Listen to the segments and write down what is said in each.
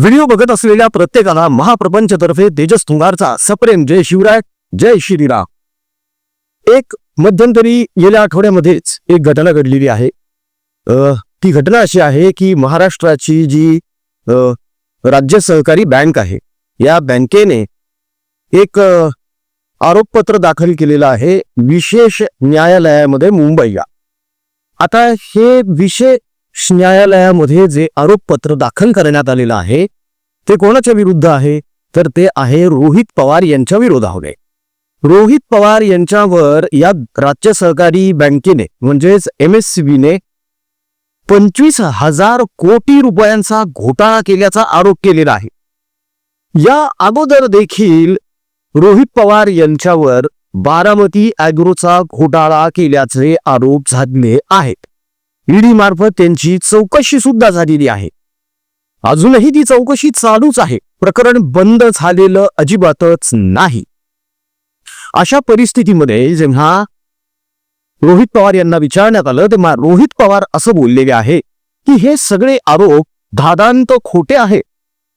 Video बघत असलेल्या प्रत्येकाला महाप्रपंचतर्फे तेजस तुंगारचा सप्रेम जय शिवराय जय श्रीराम. एक मध्यंतरी गेल्या आठवड्यामध्येच एक घटना घडलेली आहे. ती घटना अशी आहे की महाराष्ट्राची जी राज्य सहकारी बँक आहे या बँकेने एक आरोपपत्र दाखल केलेलं आहे विशेष न्यायालयामध्ये मुंबईला. आता हे विशेष न्यायालयामध्ये जे आरोपपत्र दाखल करण्यात आलेलं आहे ते कोणाच्या विरुद्ध आहे? तर ते आहे रोहित पवार यांच्या विरोधामध्ये. रोहित पवार यांच्यावर या राज्य सहकारी बँकेने म्हणजेच एम एस ने पंचवीस हजार कोटी रुपयांचा घोटाळा केल्याचा आरोप केलेला आहे. या अगोदर देखील रोहित पवार यांच्यावर बारामती अॅग्रोचा घोटाळा केल्याचे आरोप झाले आहेत. ईडी मार्फत त्यांची चौकशी सुद्धा झालेली आहे. अजूनही ती चौकशी चालूच आहे. प्रकरण बंद झालेलं अजिबातच नाही. अशा परिस्थितीमध्ये जेव्हा रोहित पवार यांना विचारण्यात आलं तेव्हा रोहित पवार असं बोललेले आहे की हे सगळे आरोप धादांत खोटे आहे.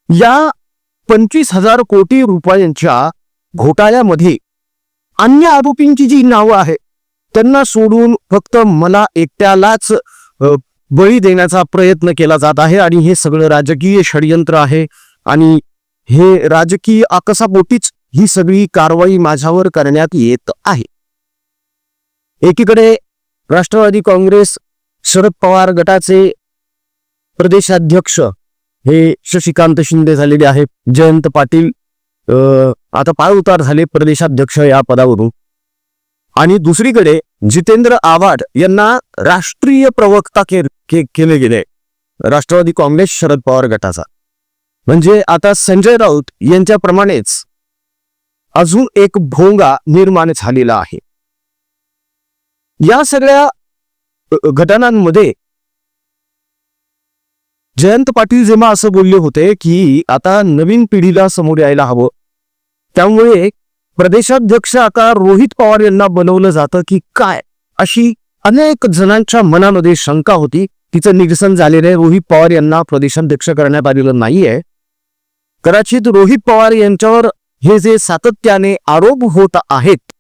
या पंचवीस हजार कोटी रुपयांच्या घोटाळ्यामध्ये अन्य आरोपींची जी नावं आहेत त्यांना सोडून फक्त मला एकट्यालाच बळी देण्याचा प्रयत्न केला जात आहे आणि हे सगळं राजकीय षडयंत्र आहे आणि हे राजकीय आकसापोटीच ही सगळी कारवाई माझ्यावर करण्यात येत आहे. एकीकडे राष्ट्रवादी काँग्रेस शरद पवार गटाचे प्रदेशाध्यक्ष हे शशिकांत शिंदे झालेले आहेत. जयंत पाटील आता पाय उतार झाले प्रदेशाध्यक्ष या पदावरून. आणि दुसरीकडे जितेंद्र आव्हाड यांना राष्ट्रीय प्रवक्ता के, के, केले गेले. राष्ट्रवादी काँग्रेस शरद पवार गटाचा. म्हणजे आता संजय राऊत यांच्याप्रमाणेच अजून एक भोंगा निर्माण झालेला आहे. या सगळ्या घटनांमध्ये जयंत पाटील जेव्हा असं बोलले होते की आता नवीन पिढीला समोर यायला हवं त्यामुळे प्रदेशाध्यक्ष आता रोहित पवार यांना बनवलं जातं की काय? अशी अनेक जणांच्या मनामध्ये शंका होती. तिचं निरसन झालेलं आहे. रोहित पवार यांना प्रदेशाध्यक्ष करण्यात आलेलं नाहीये. कदाचित रोहित पवार यांच्यावर हे जे सातत्याने आरोप होत आहेत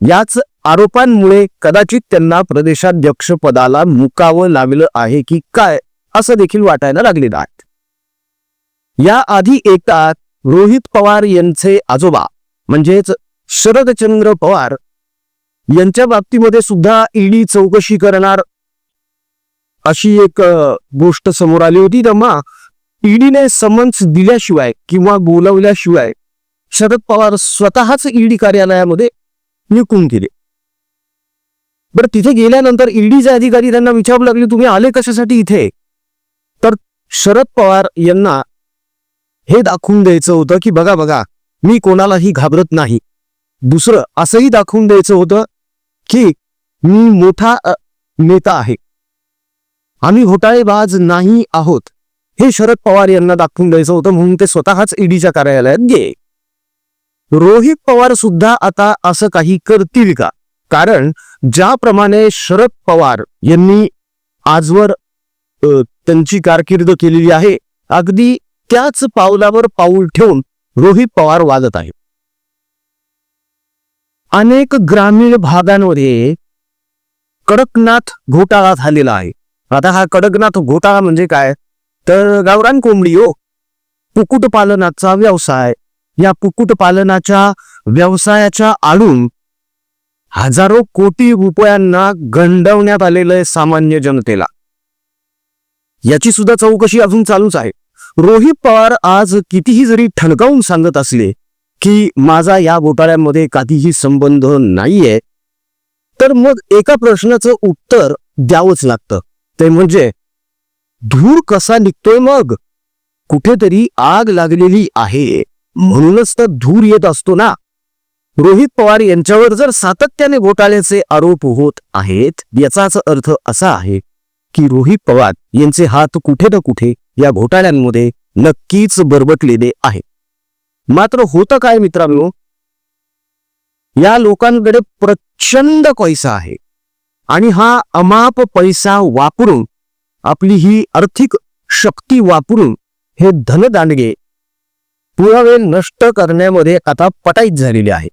याच आरोपांमुळे कदाचित त्यांना प्रदेशाध्यक्ष पदाला मुकावं लागलं आहे की काय असं देखील वाटायला लागलेलं आहे. या आधी एकदा रोहित पवार यांचे आजोबा म्हणजेच शरदचंद्र पवार यांच्या बाबतीमध्ये सुद्धा ईडी चौकशी करणार अशी एक गोष्ट समोर आली होती. तेव्हा ईडीने समन्स दिल्याशिवाय किंवा बोलावल्याशिवाय शरद पवार स्वतःच ईडी कार्यालयामध्ये निघून गेले. बरं तिथे गेल्यानंतर ईडीचे अधिकारी त्यांना विचारू लागले तुम्ही आले कशासाठी इथे? तर शरद पवार यांना हे दाखवून द्यायचं होतं की बघा बघा मी कोणालाही घाबरत नाही. दुसरं असंही दाखवून द्यायचं होतं की मी मोठा नेता आहे. आम्ही घोटाळेबाज नाही आहोत. हे शरद पवार यांना दाखवून द्यायचं होतं म्हणून ते स्वतःच ईडीच्या कार्यालयात गे रोहित पवार सुद्धा आता असं काही करतील का? कारण ज्याप्रमाणे शरद पवार यांनी आजवर त्यांची कारकीर्द केलेली आहे अगदी त्याच पावलावर पाऊल ठेवून रोहित पवार वाजत आहे अनेक ग्रामीण भागांमध्ये कडकनाथ घोटाळा झालेला आहे. आता हा कडकनाथ घोटाळा म्हणजे काय? तर गावरान कोंबडी हो. कुक्कुटपालनाचा व्यवसाय. या कुक्कुटपालनाच्या व्यवसायाच्या आडून हजारो कोटी रुपयांना गंडवण्यात आलेलं आहे सामान्य जनतेला. याची सुद्धा चौकशी अजून चालूच आहे. रोहित पवार आज कितीही जरी ठणकावून सांगत असले की माझा या घोटाळ्यामध्ये काहीही संबंध नाहीये तर मग एका प्रश्नाचं उत्तर द्यावंच लागतं. ते म्हणजे धूर कसा निघतोय मग? कुठेतरी आग लागलेली आहे म्हणूनच तर धूर येत असतो ना? रोहित पवार यांच्यावर जर सातत्याने घोटाळ्याचे आरोप होत आहेत याचाच अर्थ असा आहे की रोहित पवार यांचे हात कुठे ना कुठे या घोटाळ्यांमध्ये नक्कीच बरबटलेले आहे. मात्र होतं काय मित्रांनो? या लोकांकडे प्रचंड पैसा आहे. आणि हा अमाप पैसा वापरून आपली ही आर्थिक शक्ती वापरून हे धनदांडगे पुरावे नष्ट करण्यामध्ये आता पटाईत झालेले आहे.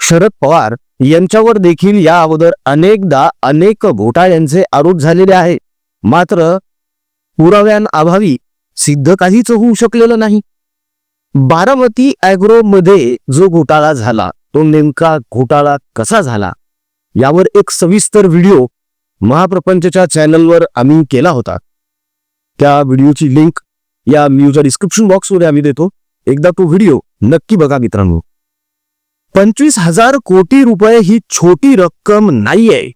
शरद पवार यांच्यावर देखील या अगोदर अनेकदा अनेक घोटाळ्यांचे आरोप झालेले आहे. मात्र पुराव्यांअभावी सिद्ध काहीच होऊ शकलेलं नाही. बारामती अॅग्रो मध्ये जो घोटाळा झाला तो नेमका घोटाळा कसा झाला यावर एक सविस्तर व्हिडिओ महाप्रपंचच्या चॅनलवर आम्ही केला होता. त्या व्हिडिओची लिंक या व्हिडिओच्या डिस्क्रिप्शन बॉक्समध्ये आम्ही देतो. एकदा तो व्हिडिओ नक्की बघा मित्रांनो. पंचवीस हजार कोटी रुपये ही छोटी रक्कम नाहीये.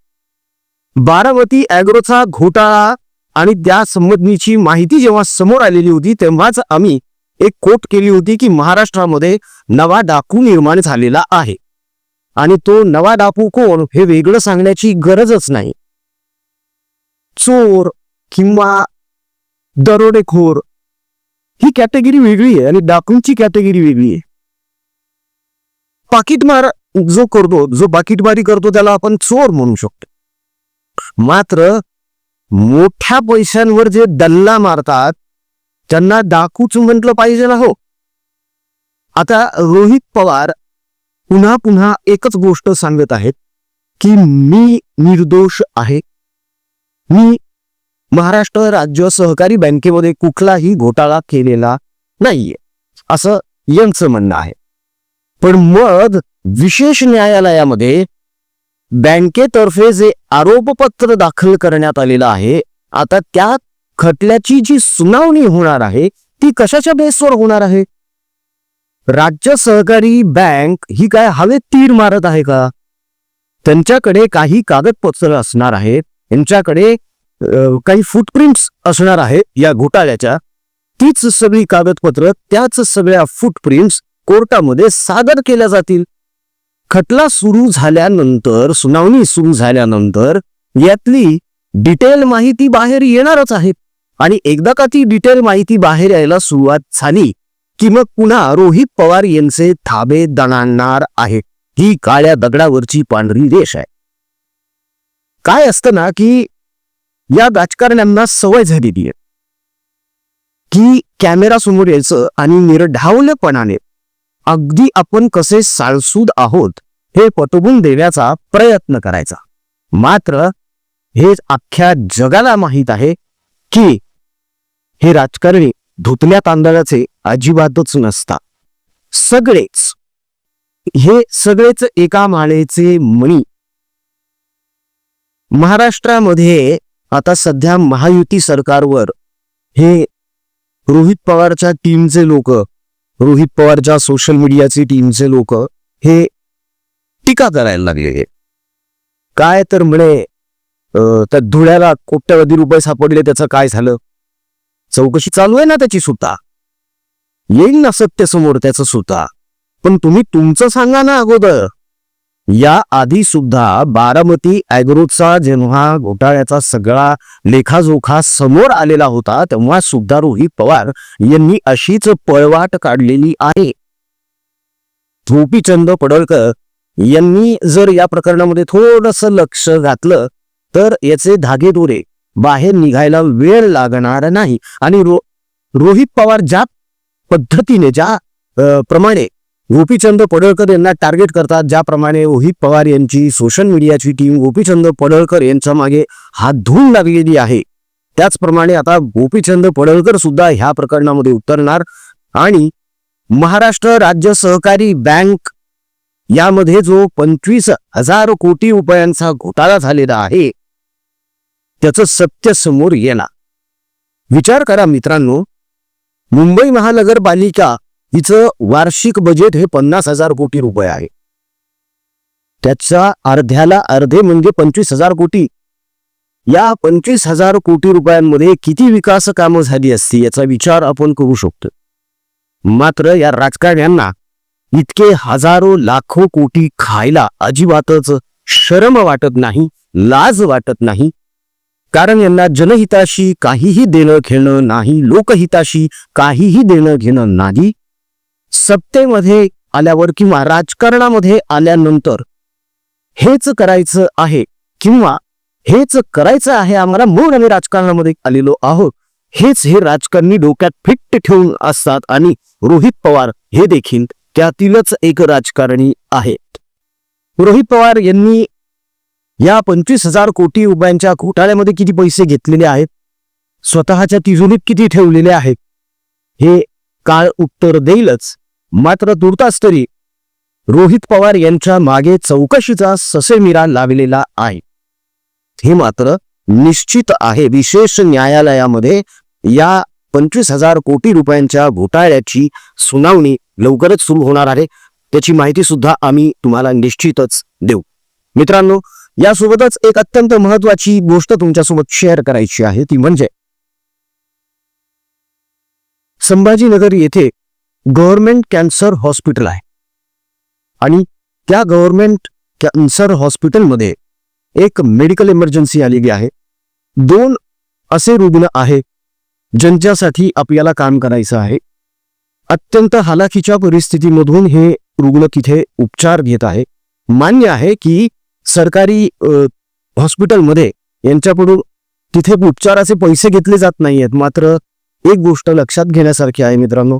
बारामती अॅग्रोचा घोटाळा आणि त्या संबंधीची माहिती जेव्हा समोर आलेली होती तेव्हाच आम्ही एक कोट केली होती की महाराष्ट्रामध्ये नवा डाकू निर्माण झालेला आहे. आणि तो नवा डाकू कोण हे वेगळं सांगण्याची गरजच नाही. चोर किंवा दरोडेखोर ही कॅटेगरी वेगळी आहे आणि डाकूंची कॅटेगरी वेगळी आहे. पाकिटमार जो करतो जो पाकिटमारी करतो त्याला आपण चोर म्हणू शकतो. मात्र मोठ्या पैशांवर जे दल्ला मारतात त्यांना डाकूच म्हटलं पाहिजे ना हो. आता रोहित पवार पुन्हा पुन्हा एकच गोष्ट सांगत आहेत की मी निर्दोष आहे. मी महाराष्ट्र राज्य सहकारी बँकेमध्ये कुठलाही घोटाळा केलेला नाहीये असं यांचं म्हणणं आहे. पण मग विशेष न्यायालयामध्ये बँकेतर्फे जे आरोपपत्र दाखल करण्यात आलेलं आहे आता त्या खटल्याची जी सुनावणी होणार आहे ती कशाच्या बेसवर होणार आहे? राज्य सहकारी बँक ही काय हवेत तीर मारत आहे का? त्यांच्याकडे काही कागदपत्र असणार आहेत यांच्याकडे काही फुटप्रिंट्स असणार आहेत या घोटाळ्याच्या. तीच सगळी कागदपत्र त्याच सगळ्या फुटप्रिंट्स कोर्टामध्ये सादर केल्या जातील. खटला सुरू झाल्यानंतर सुनावणी सुरू झाल्यानंतर यातली डिटेल माहिती बाहेर येणारच आहे. आणि एकदा का ती डिटेल माहिती बाहेर यायला सुरुवात झाली की मग पुन्हा रोहित पवार यांचे थाबे दणाणणार आहे. ही काळ्या दगडावरची पांढरी रेष आहे. काय असतं ना की या राजकारण्यांना सवय झालेली आहे. की कॅमेरा समोर यायचं आणि निर्ढावलेपणाने अगदी आपण कसे साळसूद आहोत हे पटवून देण्याचा प्रयत्न करायचा. मात्र हे अख्ख्या जगाला माहीत आहे की हे राजकारणी धुतल्या तांदळाचे अजिबातच नसतात. सगळेच हे सगळेच एका माळेचे मणी. महाराष्ट्रामध्ये आता सध्या महायुती सरकारवर हे रोहित पवारच्या टीमचे लोक रोहित पवारच्या सोशल मीडियाचे टीमचे लोक हे टीका करायला लागले काय तर म्हणे त्या धुळ्याला कोट्यवधी रुपये सापडले त्याचं काय झालं? चौकशी चालू आहे ना त्याची सुता येईल ना सत्य समोर त्याचं सुता पण तुम्ही तुमचं सांगा ना अगोदर. या आधी सुद्धा बारामती अॅग्रोचा जेव्हा घोटाळ्याचा सगळा लेखाजोखा समोर आलेला होता तेव्हा सुद्धा रोहित पवार यांनी अशीच पळवाट काढलेली आहे. गोपीचंद पडळकर यांनी जर या प्रकरणामध्ये थोडस लक्ष घातलं तर याचे धागेदोरे बाहेर निघायला वेळ लागणार नाही. आणि रो रोहित पवार ज्या पद्धतीने ज्या प्रमाणे गोपीचंद पडळकर यांना टार्गेट करतात. ज्याप्रमाणे रोहित पवार यांची सोशल मीडियाची टीम गोपीचंद पडळकर यांच्या मागे हात धुवून लागलेली आहे. त्याचप्रमाणे आता गोपीचंद पडळकर सुद्धा ह्या प्रकरणामध्ये उतरणार. आणि महाराष्ट्र राज्य सहकारी बँक यामध्ये जो पंचवीस हजार कोटी रुपयांचा घोटाळा झालेला आहे त्याचं सत्य समोर येणार. विचार करा मित्रांनो मुंबई महानगरपालिका हिचं वार्षिक बजेट हे पन्नास हजार कोटी रुपये आहे. त्याच्या अर्ध्याला अर्धे म्हणजे पंचवीस हजार कोटी. या पंचवीस हजार कोटी रुपयांमध्ये किती विकास कामं झाली असती याचा विचार आपण करू शकतो. मात्र या राजकारण्यांना इतके हजारो लाखो कोटी खायला अजिबातच शरम वाटत नाही लाज वाटत नाही. कारण यांना जनहिताशी काहीही देणं घेणं नाही लोकहिताशी काहीही देणं घेणं नाही. सत्तेमध्ये आल्यावर किंवा राजकारणामध्ये आल्यानंतर हेच करायचं आहे किंवा हेच करायचं आहे आम्हाला म्हणून आम्ही राजकारणामध्ये आलेलो आहोत. हेच हे राजकारणी डोक्यात फिट्ट ठेवून असतात आणि रोहित पवार हे देखील त्यातीलच एक राजकारणी आहेत. रोहित पवार यांनी या पंचवीस हजार कोटी रुपयांच्या घोटाळ्यामध्ये किती पैसे घेतलेले आहेत? स्वतःच्या तिजोरीत किती ठेवलेले आहेत? हे काळ उत्तर देईलच. मात्र तुर्तास तरी रोहित पवार यांच्या मागे चौकशीचा ससेमिरा लावलेला आहे. हे मात्र निश्चित आहे. विशेष न्यायालयामध्ये या पंचवीस हजार कोटी रुपयांच्या घोटाळ्याची सुनावणी लवकरच सुरू होणार आहे. त्याची माहिती सुद्धा आम्ही तुम्हाला निश्चितच देऊ. मित्रांनो यासोबतच एक अत्यंत महत्वाची गोष्ट तुमच्यासोबत शेअर करायची आहे. ती म्हणजे संभाजीनगर येथे गव्हर्नमेंट कॅन्सर हॉस्पिटल आहे. आणि त्या गव्हर्नमेंट कॅन्सर हॉस्पिटलमध्ये एक मेडिकल इमर्जन्सी आलेली आहे. दोन असे रुग्ण आहे ज्यांच्यासाठी आपल्याला काम करायचं आहे. अत्यंत हालाखीच्या परिस्थितीमधून हे रुग्ण तिथे उपचार घेत आहे. मान्य आहे की सरकारी हॉस्पिटलमध्ये यांच्याकडून तिथे उपचाराचे पैसे घेतले जात नाही आहेत मात्र एक गोष्ट लक्षात घेण्यासारखी आहे मित्रांनो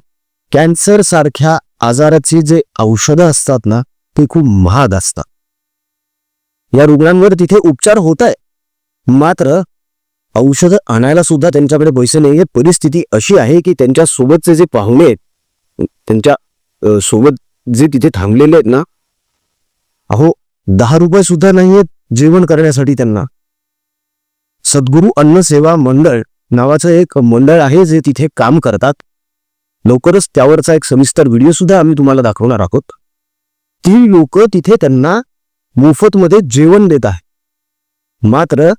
कॅन्सर सारख्या आजाराची जे औषधं असतात ना ते खूप महाग असतात. या रुग्णांवर तिथे उपचार होत आहे मात्र औषधं आणायला सुद्धा त्यांच्याकडे पैसे नाही आहेत परिस्थिती अशी आहे की त्यांच्या सोबतचे जे पाहुणे आहेत त्यांच्यासोबत जे तिथे थांबलेले आहेत ना अहो दहा रुपये सुद्धा नाही आहेत जेवण करण्यासाठी त्यांना. सद्गुरू अन्न सेवा मंडळ नावाचं एक मंडळ आहे जे तिथे काम करतात. लवकरच त्यावरचा एक सविस्तर व्हिडिओ सुद्धा आम्ही तुम्हाला दाखवणार आहोत. ती लोक तिथे त्यांना मोफतमध्ये जेवण देत आहे मात्र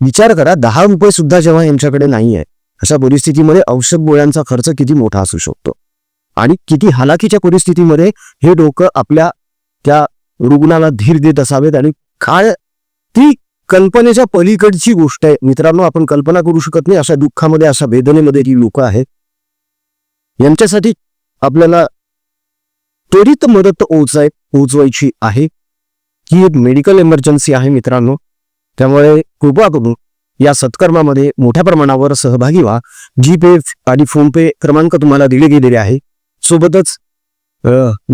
विचार करा दहा रुपये सुद्धा जेव्हा यांच्याकडे नाही आहे अशा परिस्थितीमध्ये औषध गोळ्यांचा खर्च किती मोठा असू शकतो? आणि किती हालाकीच्या परिस्थितीमध्ये हे डोकं आपल्या त्या रुग्णाला धीर देत असावेत? आणि काय ती कल्पनेच्या पलीकडची गोष्ट आहे. मित्रांनो आपण कल्पना करू शकत नाही अशा दुःखामध्ये अशा वेदनेमध्ये जी लोक आहेत. यांच्यासाठी आपल्याला त्वरित मदत पोहोचाय पोहोचवायची आहे. ही एक मेडिकल इमर्जन्सी आहे मित्रांनो. त्यामुळे कृपा करून या सत्कर्मामध्ये मोठ्या प्रमाणावर सहभागी व्हा. जीपे आणि फोनपे क्रमांक तुम्हाला दिले गेलेले आहे. सोबतच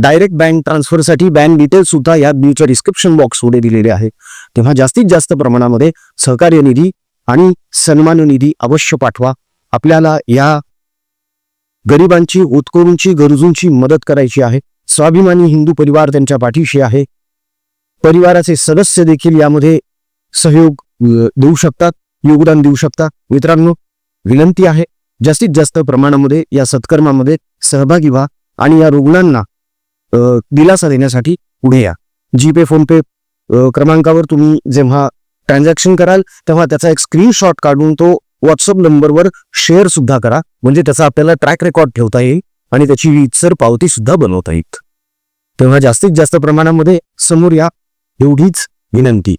डायरेक्ट बँक ट्रान्सफरसाठी बँक डिटेल्स सुद्धा या व्हिडिओच्या डिस्क्रिप्शन बॉक्समध्ये दिलेले आहे. तेव्हा जास्तीत जास्त प्रमाणामध्ये सहकार्य निधी आणि सन्मान निधी अवश्य पाठवा. आपल्याला या गरिबांची होतकरूंची गरजूंची मदत करायची आहे. स्वाभिमानी हिंदू परिवार त्यांच्या पाठीशी आहे. परिवाराचे सदस्य देखील यामध्ये सहयोग देऊ शकतात योगदान देऊ शकतात. मित्रांनो विनंती आहे जास्तीत जास्त प्रमाणामध्ये या सत्कर्मामध्ये सहभागी व्हा आणि या रुग्णांना दिलासा देण्यासाठी पुढे या. जीपे फोनपे क्रमांकावर तुम्ही जेव्हा ट्रान्झॅक्शन कराल तेव्हा त्याचा एक स्क्रीनशॉट काढून तो व्हॉट्सअप नंबरवर शेअर सुद्धा करा. म्हणजे त्याचा आपल्याला ट्रॅक रेकॉर्ड ठेवता येईल आणि त्याची इतर पावती सुद्धा बनवता येईल. तेव्हा जास्तीत जास्त प्रमाणामध्ये समोर या एवढीच विनंती.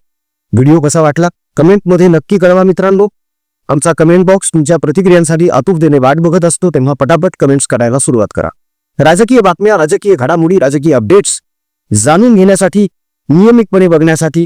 व्हिडिओ कसा वाटला? कमेंटमध्ये नक्की कळवा मित्रांनो. आमचा कमेंट बॉक्स तुमच्या प्रतिक्रियांसाठी आतुरतेने वाट बघत असतो तेव्हा पटापट कमेंट्स करायला सुरुवात करा. राजकीय बातम्या राजकीय घडामोडी राजकीय अपडेट्स जाणून घेण्यासाठी नियमितपणे बघण्यासाठी